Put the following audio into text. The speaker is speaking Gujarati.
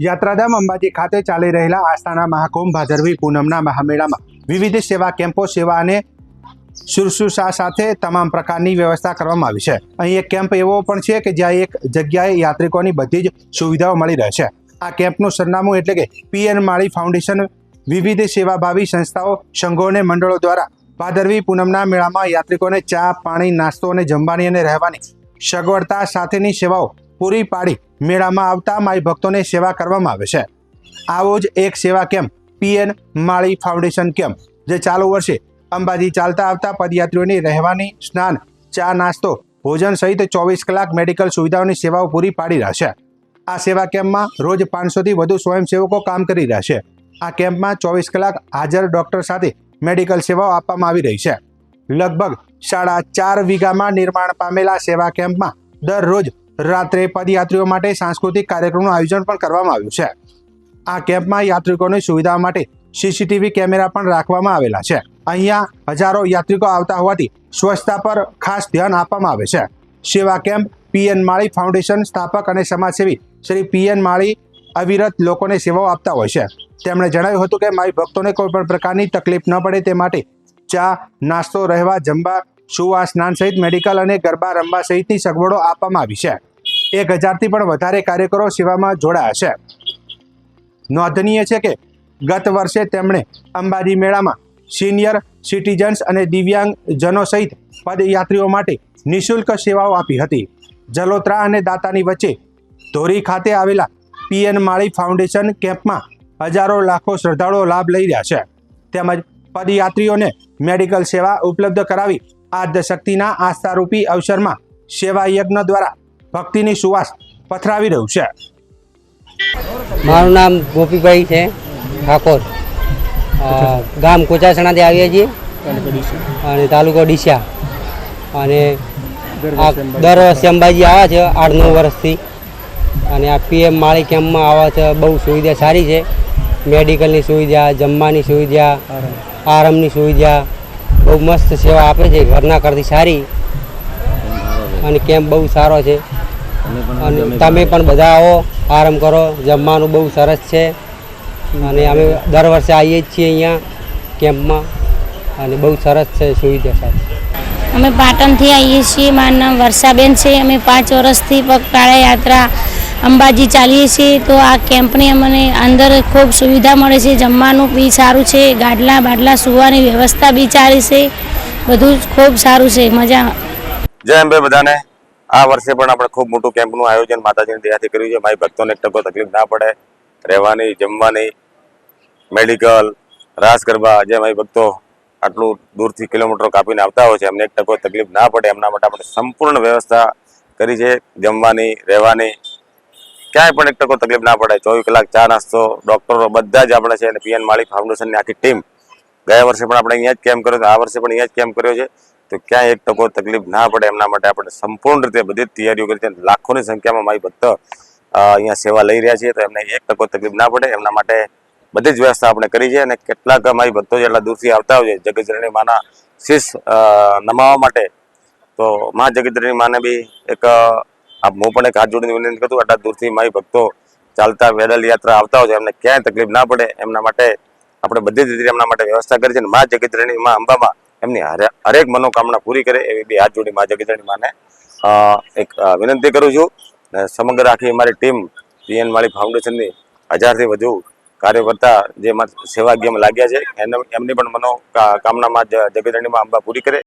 યાત્રાધામ અંબાજી ખાતે ચાલી રહેલા આસ્થાના મહાકુંભ ભાદરવી પૂનમના મહામેળામાં વિવિધ સેવા કેમ્પો, સેવા અને શુશ્રુષા સાથે તમામ પ્રકારની વ્યવસ્થા કરવામાં આવી છે. અહીં એક કેમ્પ એવો પણ છે કે જ્યાં એક જગ્યાએ યાત્રિકોની બધી જ સુવિધાઓ મળી રહે છે. આ કેમ્પનું સરનામું એટલે કે પીએન માળી ફાઉન્ડેશન વિવિધ સેવાભાવી સંસ્થાઓ, સંઘો અને મંડળો દ્વારા ભાદરવી પૂનમના મેળામાં યાત્રિકોને ચા, પાણી, નાસ્તો અને જમવાની અને રહેવાની સગવડતા સાથેની સેવાઓ પૂરી પાડી મેળામાં આવતા માઈ ભક્તોને સેવા કરવામાં આવે છે. આવો જ એક સેવા camp, PN Mali foundation camp, જે ચાલુ વર્ષે અંબાજી ચાલતા આવતા પદયાત્રીઓની રહેવાની, સ્નાન, ચા નાસ્તો, ભોજન સહિત ચોવીસ કલાક મેડિકલ સુવિધાઓની સેવાઓ પૂરી પાડી રહ્યા છે. આ સેવા કેમ્પમાં રોજ પાંચસોથી વધુ સ્વયંસેવકો કામ કરી રહ્યા છે. આ કેમ્પમાં ચોવીસ કલાક હાજર ડોક્ટર સાથે મેડિકલ સેવાઓ આપવામાં આવી રહી છે. લગભગ સાડા ચાર વીઘામાં નિર્માણ પામેલા સેવા કેમ્પમાં દરરોજ રાત્રે પદયાત્રીઓ માટે સાંસ્કૃતિક કાર્યક્રમનું આયોજન પણ કરવામાં આવ્યું છે. આ કેમ્પમાં યાત્રિકોની સુવિધા માટે સીસીટીવી કેમેરા પણ રાખવામાં આવેલા છે. અહીંયા હજારો યાત્રિકો આવતા હોવાથી સ્વચ્છતા પર ખાસ ધ્યાન આપવામાં આવે છે. સેવા કેમ્પ પીએન માળી ફાઉન્ડેશન સ્થાપક અને સમાજસેવી શ્રી પીએન માળી અવિરત લોકોને સેવાઓ આપતા હોય છે. તેમણે જણાવ્યું હતું કે મારી ભક્તોને કોઈ પણ પ્રકારની તકલીફ ન પડે તે માટે ચા, નાસ્તો, રહેવા, જમવા સુવા સ્નાન સહિત મેડિકલ અને ગરબા રમવા સહિતની સગવડો આપવામાં આવી છે. એક હજારથી પણ વધારે કાર્યકરો સેવામાં જોડાયા છે. નોંધનીય છે કે ગત વર્ષે તેમણે અંબાજી મેળામાં સિનિયર સિટીઝન્સ અને દિવ્યાંગજનો સહિત પદયાત્રીઓ માટે નિઃશુલ્ક સેવાઓ આપી હતી. જલોત્રા અને દાતાની વચ્ચે ધોરી ખાતે આવેલા પીએન માળી ફાઉન્ડેશન કેમ્પમાં હજારો લાખો શ્રદ્ધાળુઓ લાભ લઈ રહ્યા છે. તેમજ પદયાત્રીઓને મેડિકલ સેવા ઉપલબ્ધ કરાવી આદ્યશક્તિના આસ્થારૂપી અવસરમાં સેવા યજ્ઞ દ્વારા ભક્તિની સુવાસ પથરાવી રહ્યું છે. મારું નામ ગોપીભાઈ છે, ઠાકોર. ગામ કોચાસણાથી આવીએ છીએ. અને તાલુકો ડીસા અને દર વર્ષે અંબાજી આવે છે આઠ નવ વર્ષથી. અને આ પીએમ માળી કેમ્પમાં આવે છે બહુ સુવિધા સારી છે. મેડિકલની સુવિધા, જમવાની સુવિધા, આરામની સુવિધા, બહુ મસ્ત સેવા આપે છે, ઘરના કરતી સારી. અને કેમ્પ બહુ સારો છે. અને તમે પણ બધા આવો આરામ કરો જમવાનું બહુ સરસ છે. અને અમે દર વર્ષે આવીએ જ છીએ અહીંયા કેમ્પમાં. અને બહુ સરસ છે સુવિધા સાથે. અમે પાટણથી આવીએ છીએ મારું નામ વર્ષાબેન છે. અમે પાંચ વર્ષથી પગપાળા યાત્રા અંબાજી ચાલીએ છીએ. તો આ કેમ્પની અમને અંદર ખૂબ સુવિધા મળે છે. જમવાનું બી સારું છે. ગાડલા બાડલા સુવાની વ્યવસ્થા બી સારી છે. બધું જ ખૂબ સારું છે. મજા જય અંબે બધાને. આ વર્ષે પણ આપણે ખૂબ મોટું કેમ્પનું આયોજન માતાજીની દયાથી કર્યું છે. મારી ભક્તોને એક ટકો તકલીફ ના પડે. રહેવાની, જમવાની મેડિકલ રાસ ગરબા, જે મારી ભક્તો આટલું દૂરથી કિલોમીટરો કાપીને આવતા હોય છે, એમને એક ટકો તકલીફ ના પડે. એમના માટે આપણે સંપૂર્ણ વ્યવસ્થા કરી છે. જમવાની, રહેવાની, ક્યાંય પણ એક ટકો તકલીફ ના પડે. ચોવીસ કલાક ચા નાસ્તો ડૉક્ટરો બધા જ આપણે છે અને પીએન માળી ફાઉન્ડેશનની આખી ટીમ ગયા વર્ષે પણ આપણે અહીંયા જ કેમ્પ કર્યો આ વર્ષે પણ અહીંયા જ કેમ્પ કર્યો છે. તો ક્યાંય એક ટકો તકલીફ ના પડે એમના માટે આપણે સંપૂર્ણ રીતે બધી તૈયારીઓ કરી છે. લાખોની સંખ્યામાં મારી ભક્ત અહીંયા સેવા લઈ રહ્યા છે તો એમને એક ટકો તકલીફ ના પડે. એમના માટે બધી જ વ્યવસ્થા આપણે કરી છે અને કેટલાક મારી ભક્તો જેટલા દૂરથી આવતા હોય છે જગતજનની માના શીશ અ, નમાવવા માટે તો મા જગતજનની માને બી એક હું પણ એક હાથ જોડીને વિનંતી કરું આટલા દૂરથી મારી ભક્તો ચાલતા પેદલ યાત્રા આવતા હોય છે એમને ક્યાંય તકલીફ ના પડે. એમના માટે આપણે બધી જ રીતે એમના માટે વ્યવસ્થા કરી છે અને મા જગતજનની મા અંબામાં એમની હરે- હરેક મનોકામના પૂરી કરે એવી બી હાથ જોડી મા જગતજનની માને. એક વિનંતી કરું છું અને સમગ્ર આખી અમારી ટીમ પીએન માળી ફાઉન્ડેશનની હજારથી વધુ કાર્યકર્તા જે સેવાગ્યમાં લાગ્યા છે, એને, એમની પણ મનોકામનામાં જગતજનની મા અંબા પૂરી કરે.